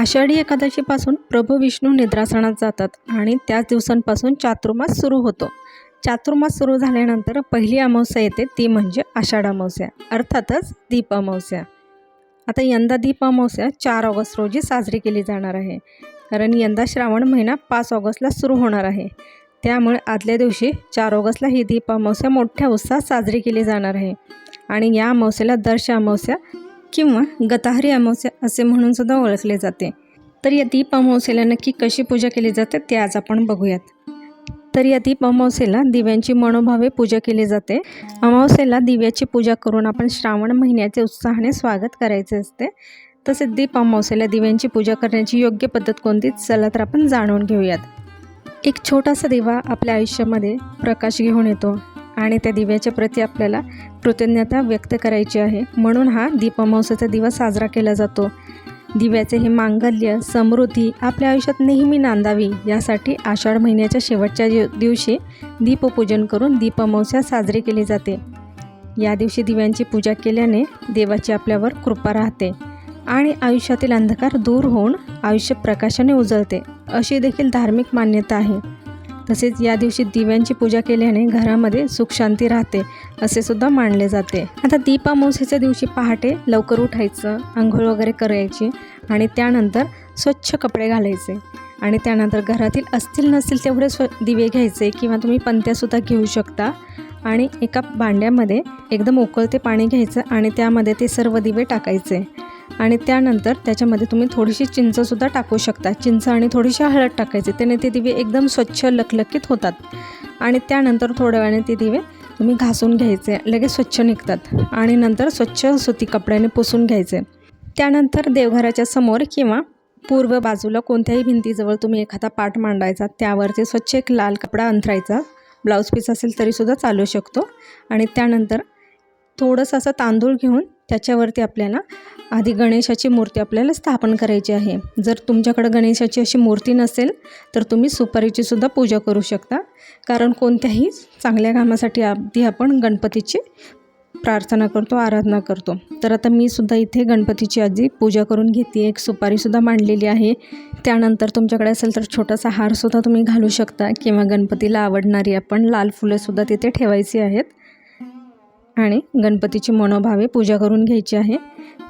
आषाढी एकादशीपासून प्रभू विष्णू निद्रासनात जातात आणि त्याच दिवसांपासून चातुर्मास सुरू होतो. चातुर्मास सुरू झाल्यानंतर पहिली अमावस्या येते ती म्हणजे आषाढ अमावस्या अर्थातच दीप अमावस्या. आता यंदा दीप अमावस्या चार ऑगस्ट रोजी साजरी केली जाणार आहे. कारण यंदा श्रावण महिना पाच ऑगस्टला सुरू होणार आहे. त्यामुळे आदल्या दिवशी चार ऑगस्टला ही दीप अमावस्या मोठ्या उत्साहात साजरी केली जाणार आहे. आणि या अमावस्येला दर्श अमावस्या किंवा गताहरी अमावस्या असे म्हणून सुद्धा ओळखले जाते. तर या दीप अमावस्येला नक्की कशी पूजा केली जाते ते आज आपण बघूयात. तर या दीप अमावस्येला दिव्यांची मनोभावे पूजा केली जाते. अमावस्येला दिव्याची पूजा करून आपण श्रावण महिन्याचे उत्साहाने स्वागत करायचे असते. तसेच दीप अमावस्येला दिव्यांची पूजा करण्याची योग्य पद्धत कोणती चला तर आपण जाणून घेऊयात. एक छोटासा दिवा आपल्या आयुष्यामध्ये प्रकाश घेऊन येतो. आणि त्या दिव्याच्या प्रती आपल्याला कृतज्ञता व्यक्त करायची आहे. म्हणून हा दीप दिवस साजरा केला जातो. दिव्याचे हे मांगल्य समृद्धी आपल्या आयुष्यात नेहमी नांदावी यासाठी आषाढ महिन्याच्या शेवटच्या दिव- दिवशी दीपपूजन करून दीप साजरी केली जाते. या दिवशी दिव्यांची पूजा केल्याने देवाची आपल्यावर कृपा राहते आणि आयुष्यातील अंधकार दूर होऊन आयुष्य प्रकाशाने उजळते. अशी देखील धार्मिक मान्यता आहे. तसेच या दिवशी दिव्यांची पूजा केल्याने घरामध्ये सुखशांती राहते असे सुद्धा मानले जाते. आता दीपामोसेच्या दिवशी पहाटे लवकर उठायचं आंघोळ वगैरे करायची आणि त्यानंतर स्वच्छ कपडे घालायचे. आणि त्यानंतर घरातील असतील नसतील तेवढे स्व दिवे घ्यायचे किंवा तुम्ही पंत्यासुद्धा घेऊ शकता. आणि एका भांड्यामध्ये एकदम उकळते पाणी घ्यायचं आणि त्यामध्ये ते सर्व दिवे टाकायचे. आणि त्यानंतर त्याच्यामध्ये तुम्ही थोडीशी चिंचसुद्धा टाकू शकता. चिंच आणि थोडीशी हळद टाकायची. त्याने ते दिवे एकदम स्वच्छ लखलखीत होतात. आणि त्यानंतर थोड्या वेळाने ते दिवे तुम्ही घासून घ्यायचे. लगेच स्वच्छ निघतात. आणि नंतर स्वच्छ सुती कपड्याने पुसून घ्यायचे. त्यानंतर देवघराच्या समोर किंवा पूर्व बाजूला कोणत्याही भिंतीजवळ तुम्ही एखादा पाठ मांडायचा त्यावरती स्वच्छ एक लाल कपडा अंथरायचा. ब्लाऊज पीस असेल तरीसुद्धा चालू शकतो. आणि त्यानंतर थोडंसं असं तांदूळ घेऊन त्याच्यावरती आपल्याला आधी गणेशाची मूर्ती आपल्याला स्थापन करायची आहे. जर तुमच्याकडं गणेशाची अशी मूर्ती नसेल तर तुम्ही सुपारीची सुद्धा पूजा करू शकता. कारण कोणत्याही चांगल्या कामासाठी आधी आपण गणपतीची प्रार्थना करतो आराधना करतो. तर आता मी सुद्धा इथे गणपतीची आधी पूजा करून घेते. एक सुपारीसुद्धा मांडलेली आहे. त्यानंतर तुमच्याकडे असेल तर छोटासा हारसुद्धा तुम्ही घालू शकता किंवा गणपतीला आवडणारी आपण लाल फुलंसुद्धा तिथे ठेवायची आहेत. आणि गणपतीची मनोभावे पूजा करून घ्यायची आहे.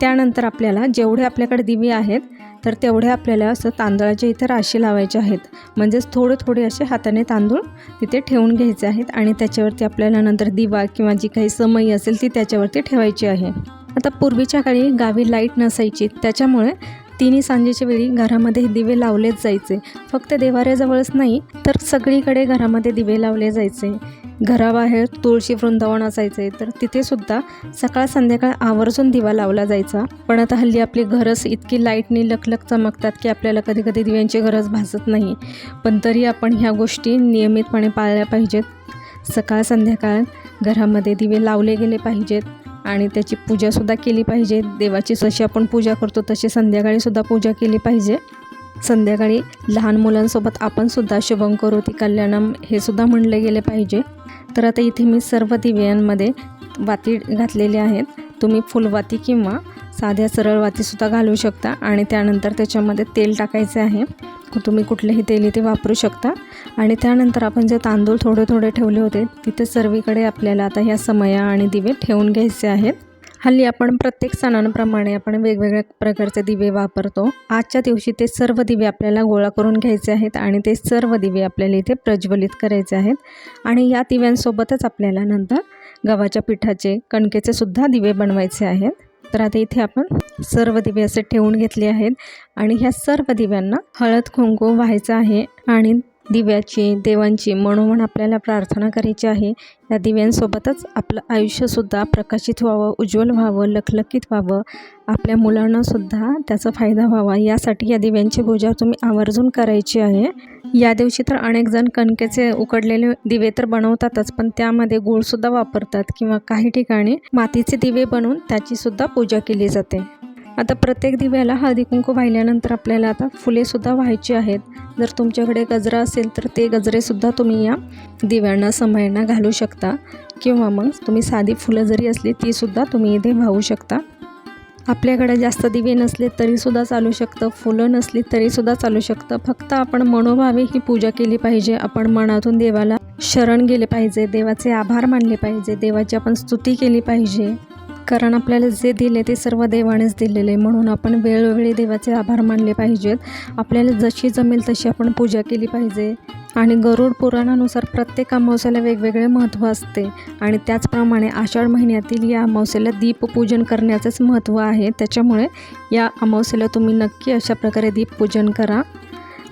त्यानंतर आपल्याला जेवढे आपल्याकडे दिवे आहेत तर तेवढे आपल्याला असं तांदळाच्या इथे राशी लावायचे आहेत. म्हणजेच थोडे थोडे असे हाताने तांदूळ तिथे ठेवून घ्यायचे आहेत आणि त्याच्यावरती आपल्याला नंतर दिवा किंवा जी काही समई असेल ती त्याच्यावरती ठेवायची आहे. आता पूर्वीच्या काळी गावी लाइट नसायची त्याच्यामुळे तिन्ही सांजेच्या वेळी घरामध्ये दिवे लावलेच जायचे. फक्त देवाऱ्याजवळच नाही तर सगळीकडे घरामध्ये दिवे लावले जायचे. घराबाहेर तुळशी वृंदावन असायचे तर तिथेसुद्धा सकाळ संध्याकाळ आवर्जून दिवा लावला जायचा. पण आता हल्ली आपली घरच इतकी लाईटनी लखलख चमकतात की आपल्याला कधी कधी दिव्यांची गरज भासत नाही. पण तरी आपण ह्या गोष्टी नियमितपणे पाळल्या पाहिजेत. सकाळ संध्याकाळ घरामध्ये दिवे लावले गेले पाहिजेत आणि त्याची पूजासुद्धा केली पाहिजे. देवाची जशी आपण पूजा करतो तशी संध्याकाळीसुद्धा पूजा केली पाहिजे. संध्याकाळी लहान मुलांसोबत आपण सुद्धा शुभम करोती कल्याणम हे सुद्धा म्हणले गेले पाहिजे. तर आता इथे मी सर्व दिव्यांमध्ये वाती घातलेली आहेत. तुम्ही फुलवाती किंवा साध्या सरळ वातीसुद्धा घालू शकता आणि त्यानंतर त्याच्यामध्ये तेल टाकायचे आहे. तुम्ही कुठलेही तेल इथे वापरू शकता. आणि त्यानंतर आपण जे तांदूळ थोडे थोडे ठेवले होते तिथे सर्वीकडे आपल्याला आता ह्या समया आणि दिवे ठेवून घ्यायचे आहेत. हल्ली आपण प्रत्येक सणांप्रमाणे आपण वेगवेगळ्या प्रकारचे दिवे वापरतो. आजच्या दिवशी ते सर्व दिवे आपल्याला गोळा करून घ्यायचे आहेत आणि ते सर्व दिवे आपल्याला इथे प्रज्वलित करायचे आहेत. आणि या दिव्यांसोबतच आपल्याला नंतर गव्हाच्या पिठाचे कणकेचे सुद्धा दिवे बनवायचे आहेत. तर आता इथे आपण सर्व दिवे असे ठेवून घेतले आहेत. आणि ह्या सर्व दिव्यांना हळद कुंकू व्हायचं आहे. आणि दिव्याची देवांची मनोमन आपल्याला प्रार्थना करायची आहे. या दिव्यांसोबतच आपलं आयुष्यसुद्धा प्रकाशित व्हावं उज्ज्वल व्हावं लखलखीत व्हावं. आपल्या मुलांनासुद्धा त्याचा फायदा व्हावा. यासाठी या दिव्यांची पूजा तुम्ही आवर्जून करायची आहे. या दिवशी तर अनेक जण कणकेचे उकडलेले दिवे तर बनवतातच पण त्यामध्ये गुळसुद्धा वापरतात किंवा काही ठिकाणी मातीचे दिवे बनवून त्याचीसुद्धा पूजा केली जाते. आता प्रत्येक दिव्याला हळदी कुंकू वाहिल्यानंतर आपल्याला आता फुलेसुद्धा व्हायची आहेत. जर तुमच्याकडे गजरा असेल तर ते गजरेसुद्धा तुम्ही या दिव्यांना समयांना घालू शकता. किंवा मग तुम्ही साधी फुलं जरी असली तीसुद्धा तुम्ही इथे वाहू शकता. आपल्याकडे जास्त दिवे नसले तरीसुद्धा चालू शकतं. फुलं नसली तरीसुद्धा चालू शकतं. फक्त आपण मनोभावे ही पूजा केली पाहिजे. आपण मनातून देवाला शरण गेले पाहिजे. देवाचे आभार मानले पाहिजे. देवाची आपण स्तुती केली पाहिजे. कारण आपल्याला जे दिले ते सर्व देवानेच दिलेले म्हणून आपण वेळोवेळी देवाचे आभार मानले पाहिजेत. आपल्याला जशी जमेल तशी आपण पूजा केली पाहिजे. आणि गरुड पुराणानुसार प्रत्येक अमावस्याला वेगवेगळे महत्त्व असते. आणि त्याचप्रमाणे आषाढ महिन्यातील या अमावस्येला दीपपूजन करण्याचंच महत्त्व आहे. त्याच्यामुळे या अमावस्याला तुम्ही नक्की अशा प्रकारे दीपपूजन करा.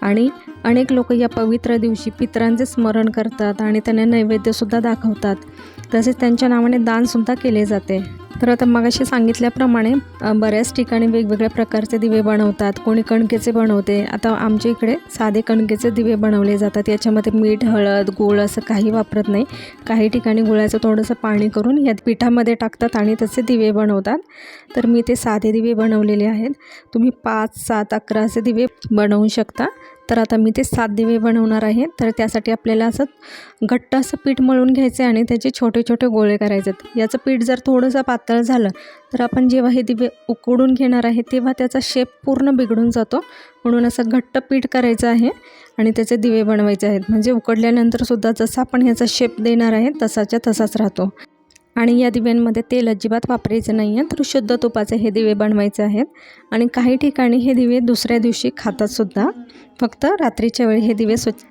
आणि अनेक लोक या पवित्र दिवशी पितरांचे स्मरण करतात आणि त्यांना नैवेद्यसुद्धा दाखवतात. तसेच त्यांच्या नावाने दानसुद्धा केले जाते. तर आता मगाशी सांगितल्याप्रमाणे बऱ्याच ठिकाणी वेगवेगळ्या प्रकारचे दिवे बनवतात. कोणी कणकेचे बनवते. आता आमच्या इकडे साधे कणकेचे दिवे बनवले जातात. याच्यामध्ये मीठ हळद गूळ असं काही वापरत नाही. काही ठिकाणी गुळाचं थोडंसं पाणी करून यात पिठामध्ये टाकतात आणि तसे दिवे बनवतात. तर मी ते साधे दिवे बनवलेले आहेत. तुम्ही पाच सात अकरा असे दिवे बनवू शकता. तर आता मी ते सात दिवे बनवणार आहे. तर त्यासाठी आपल्याला असं घट्ट असं पीठ मळून घ्यायचं आहे आणि त्याचे छोटे छोटे गोळे करायचे आहेत. याचं पीठ जर थोडंसं पातळ झालं तर आपण जेव्हा हे दिवे उकडून घेणार आहे तेव्हा त्याचा शेप पूर्ण बिघडून जातो. म्हणून असं घट्ट पीठ करायचं आहे आणि त्याचे दिवे बनवायचे आहेत. म्हणजे उकडल्यानंतरसुद्धा जसा आपण ह्याचा शेप देणार आहे तसाच्या तसाच राहतो. आणि या दिव्यांमध्ये तेल अजिबात वापरायचं नाही आहे. तर शुद्ध तुपाचे हे दिवे बनवायचे आहेत. आणि काही ठिकाणी हे दिवे दुसऱ्या दिवशी खातातसुद्धा फक्त रात्रीच्या वेळी हे दिवे स्वच्छ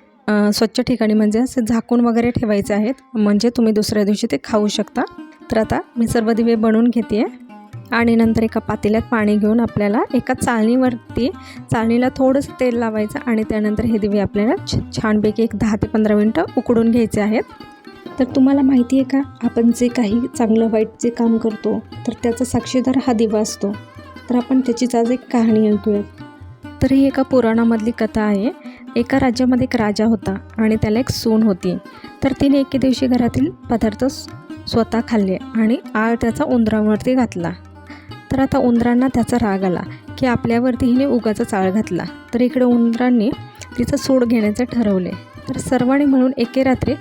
स्वच्छ ठिकाणी म्हणजे असे झाकून वगैरे ठेवायचे आहेत. म्हणजे तुम्ही दुसऱ्या दिवशी ते खाऊ शकता. तर आता मी सर्व दिवे बनवून घेते आणि नंतर एका पातेल्यात पाणी घेऊन आपल्याला एका चाळणीवरती चाळणीला थोडंसं तेल लावायचं आणि त्यानंतर हे दिवे आपल्याला छ छानपैकी एक दहा ते पंधरा मिनटं उकडून घ्यायचे आहेत. तर तुम्हाला माहिती आहे का? आपण जे काही चांगलं वाईट जे काम करतो तर त्याचा साक्षीदार हा दिवा असतो. तर आपण त्याचीच आज एक कहाणी ऐकूयात. तर ही एका पुराणामधली कथा आहे. एका राज्यामध्ये एक राजा होता आणि त्याला एक सून होती. तर तिने एके दिवशी घरातील पदार्थ स्वतः खाल्ले आणि आळ त्याचा उंदरावरती घातला. तर आता उंदरांना त्याचा राग आला की आपल्यावरती हिने उगाचा चाळ घातला. तर इकडे उंदरांनी तिचं सूड घेण्याचे ठरवले. तर सर्वांनी म्हणून एके रात्री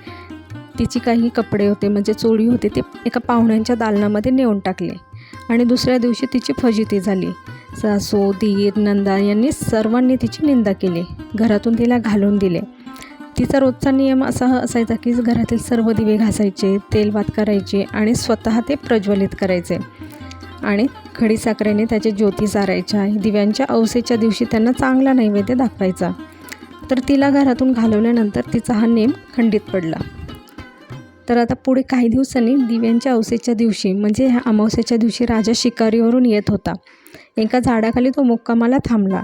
तिची काही कपडे होते म्हणजे चोळी होते ते एका पाहुण्यांच्या दालनामध्ये नेऊन टाकले. आणि दुसऱ्या दिवशी तिची फजिती झाली. सासू धीर नंदा यांनी सर्वांनी तिची निंदा केली. घरातून तिला घालून दिले. तिचा रोजचा नियम असा असायचा की घरातील सर्व दिवे घासायचे तेलवात करायचे आणि स्वतः ते प्रज्वलित करायचे. आणि खडीसाखरेने त्याचे ज्योती सारायच्या. दिव्यांच्या अवसेच्या दिवशी त्यांना चांगला नैवेद्य दाखवायचा. तर तिला घरातून घालवल्यानंतर तिचा हा नेम खंडित पडला. तर आता पुढे काही दिवसांनी दिव्यांच्या अवसेच्या दिवशी म्हणजे ह्या अमावस्याच्या दिवशी राजा शिकारीवरून येत होता. एका झाडाखाली तो मुक्कामाला थांबला.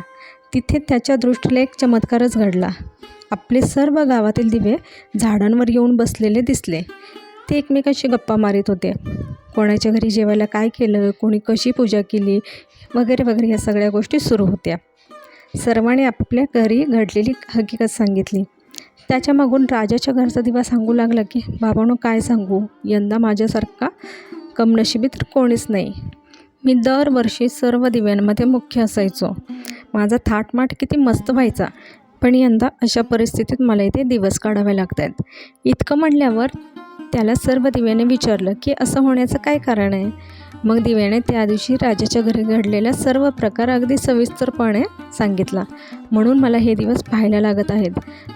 तिथे त्याच्या दृष्टीला एक चमत्कारच घडला. आपले सर्व गावातील दिवे झाडांवर येऊन बसलेले दिसले. ते एकमेकांशी गप्पा मारित होते. कोणाच्या घरी जेवायला काय केलं कोणी कशी पूजा केली वगैरे वगैरे या सगळ्या गोष्टी सुरू होत्या. सर्वांनी आपल्या घरी घडलेली हकीकत सांगितली. त्याच्या मागून राजाच्या घरचा दिवा सांगू लागला की बाबांनो काय सांगू? यंदा माझ्यासारखा कमनशिबी तर कोणीच नाही. मी दरवर्षी सर्व दिव्यांमध्ये मुख्य असायचो. माझा थाटमाट किती मस्त व्हायचा. पण यंदा अशा परिस्थितीत मला इथे दिवस काढावे लागत आहेत इतकं म्हणल्यावर त्याला सर्व दिव्याने विचारलं की असं होण्याचं काय कारण आहे? मग दिव्याने त्या दिवशी राजाच्या घरी घडलेला सर्व प्रकार अगदी सविस्तरपणे सांगितला. म्हणून मला हे दिवस पाहायला लागत आहेत.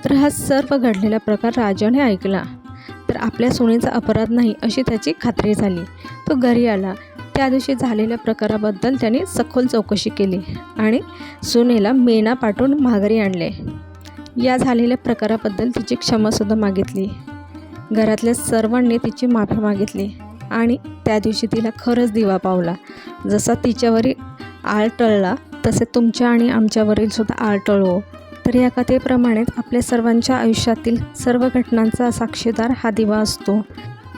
तर हा सर्व घडलेला प्रकार राजाने ऐकला. तर आपल्या सुनेचा अपराध नाही अशी त्याची खात्री झाली. तो घरी आला. त्या दिवशी झालेल्या प्रकाराबद्दल त्याने सखोल चौकशी केली आणि सुनेला मेना पाठवून माघारी आणले. या झालेल्या प्रकाराबद्दल तिची क्षमासुद्धा मागितली. घरातल्या सर्वांनी तिची माफी मागितली आणि त्या दिवशी तिला खरंच दिवा पावला. जसा तिच्यावरील आळ टळला तसे तुमच्या आणि आमच्यावरील सुद्धा आळ टळवो तर या कथेप्रमाणेच आपल्या सर्वांच्या आयुष्यातील सर्व घटनांचा साक्षीदार हा दिवा असतो.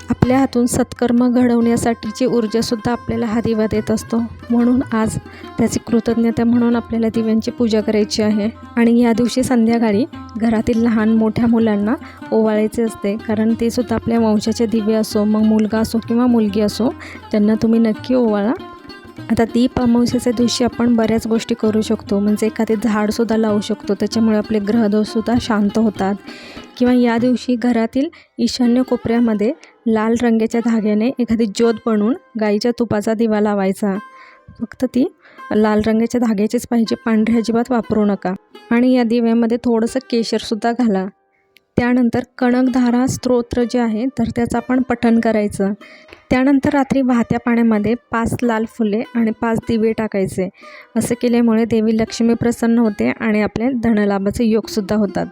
आपल्या हातून सत्कर्म घडवण्यासाठीची ऊर्जासुद्धा आपल्याला हा दिवा देत असतो. म्हणून आज त्याची कृतज्ञता म्हणून आपल्याला दिव्यांची पूजा करायची आहे. आणि या दिवशी संध्याकाळी घरातील लहान मोठ्या मुलांना ओवाळायचे असते. कारण ते सुद्धा आपल्या वंशाचे दिवे असो मग मुलगा असो किंवा मुलगी असो त्यांना तुम्ही नक्की ओवाळा. आता दीप अमावस्याच्या दिवशी आपण बऱ्याच गोष्टी करू शकतो. म्हणजे एखादे झाडसुद्धा लावू शकतो. त्याच्यामुळे आपले ग्रहदोषसुद्धा शांत होतात. किंवा या दिवशी घरातील ईशान्य कोपऱ्यामध्ये लाल रंगाच्या धाग्याने एखादी ज्योत बनवून गाईच्या तुपाचा दिवा लावायचा. फक्त ती लाल रंगाच्या धाग्याचीच पाहिजे. पांढरी अजिबात वापरू नका. आणि या दिव्यामध्ये थोडंसं केशरसुद्धा घाला. त्यानंतर कणकधारा स्तोत्र जे आहे तर त्याचं आपण पठण करायचं. त्यानंतर रात्री वाहत्या पाण्यामध्ये पाच लाल फुले आणि पाच दिवे टाकायचे. असं केल्यामुळे देवी लक्ष्मी प्रसन्न होते आणि आपल्या धनलाभाचे योगसुद्धा होतात.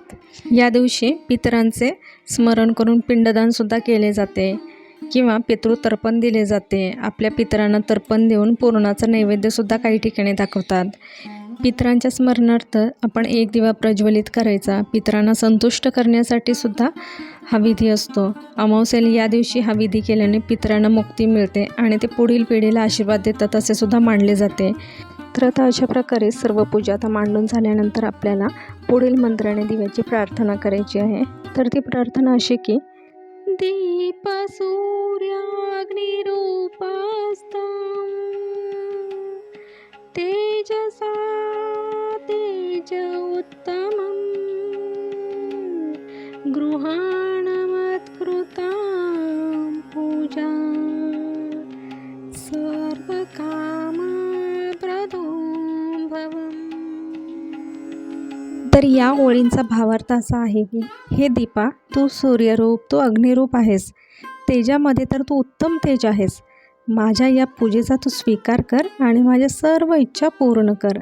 या दिवशी पितरांचे स्मरण करून पिंडदानसुद्धा केले जाते किंवा पितृतर्पण दिले जाते. आपल्या पितरांना तर्पण देऊन पूर्णाचं नैवेद्यसुद्धा काही ठिकाणी दाखवतात. पितरांच्या स्मरणार्थ आपण एक दिवा प्रज्वलित करायचा. पितरांना संतुष्ट करण्यासाठी सुद्धा हा विधी असतो. अमावस्याला या दिवशी हा विधी केल्याने पितरांना मुक्ती मिळते आणि ते पुढील पिढीला आशीर्वाद देतात असे सुद्धा मानले जाते. तर आता अशा प्रकारे सर्व पूजा आता मांडून झाल्यानंतर आपल्याला पुढील मंत्राने दिव्याची प्रार्थना करायची आहे. तर ती प्रार्थना अशी की दीप सूर्याग्निरूपास्ता तेजसा तेज उत्तमं गृहाणमत्कृतां पूजा। सर्वकामप्रदो भवम् तर या ओळींचा भावार्थ असा आहे की हे दीपा तू सूर्यरूप तू अग्निरूप आहेस. तेजामध्ये तर तू उत्तम तेज आहेस. माझ्या या पूजेचा तू स्वीकार कर आणि माझ्या सर्व इच्छा पूर्ण कर.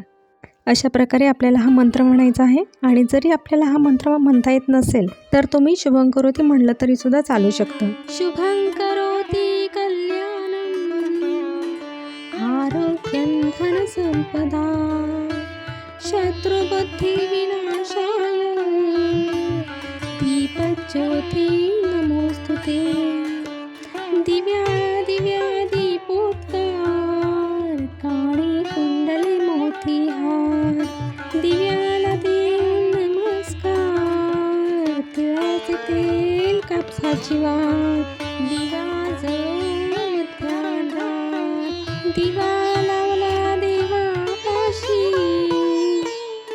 अशा प्रकारे आपल्याला हा मंत्र म्हणायचा आहे. आणि जरी आपल्याला हा मंत्र म्हणता येत नसेल तर तुम्ही शुभं करोती म्हणलं तरी सुद्धा चालू शकतं. शुभं करोती कल्याणम आरोग्यं धनसंपदा शत्रुबुद्धी विनाशाय दीपज्योती नमोस्तुते दिव्या कापसाची दिवा मध्यान्हात दिवा लावला देवा पाशी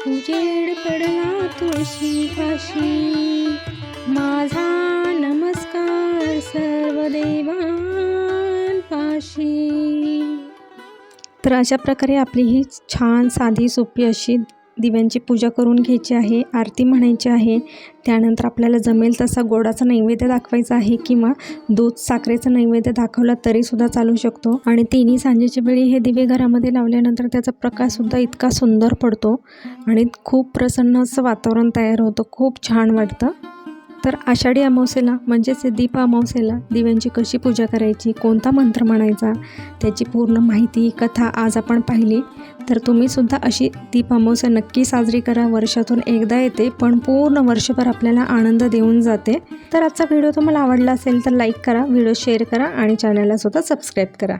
उजेड पडला तुळशी पाशी. माझा नमस्कार सर्व देवांपाशी तर अशा प्रकारे आपली ही छान साधी सोपी अशी दिव्यांची पूजा करून घ्यायची आहे आरती म्हणायची आहे. त्यानंतर आपल्याला जमेल तसा गोडाचा नैवेद्य दाखवायचा आहे किंवा दूध साखरेचा नैवेद्य दाखवला तरीसुद्धा चालू शकतो. आणि तिन्ही सांजेच्या वेळी हे दिवे घरामध्ये लावल्यानंतर त्याचा प्रकाशसुद्धा इतका सुंदर पडतो आणि खूप प्रसन्न असं वातावरण तयार होतं. खूप छान वाटतं. तर आषाढी अमावस्येला म्हणजेच दीप अमावस्येला दिव्यांची कशी पूजा करायची कोणता मंत्र म्हणायचा त्याची पूर्ण माहिती कथा आज आपण पाहिली. तर तुम्हीसुद्धा अशी दीप अमावस्या नक्की साजरी करा. वर्षातून एकदा येते पण पूर्ण वर्षभर आपल्याला आनंद देऊन जाते. तर आजचा व्हिडिओ तुम्हाला आवडला असेल तर लाईक करा व्हिडिओ शेअर करा आणि चॅनलला सुद्धा सबस्क्राईब करा.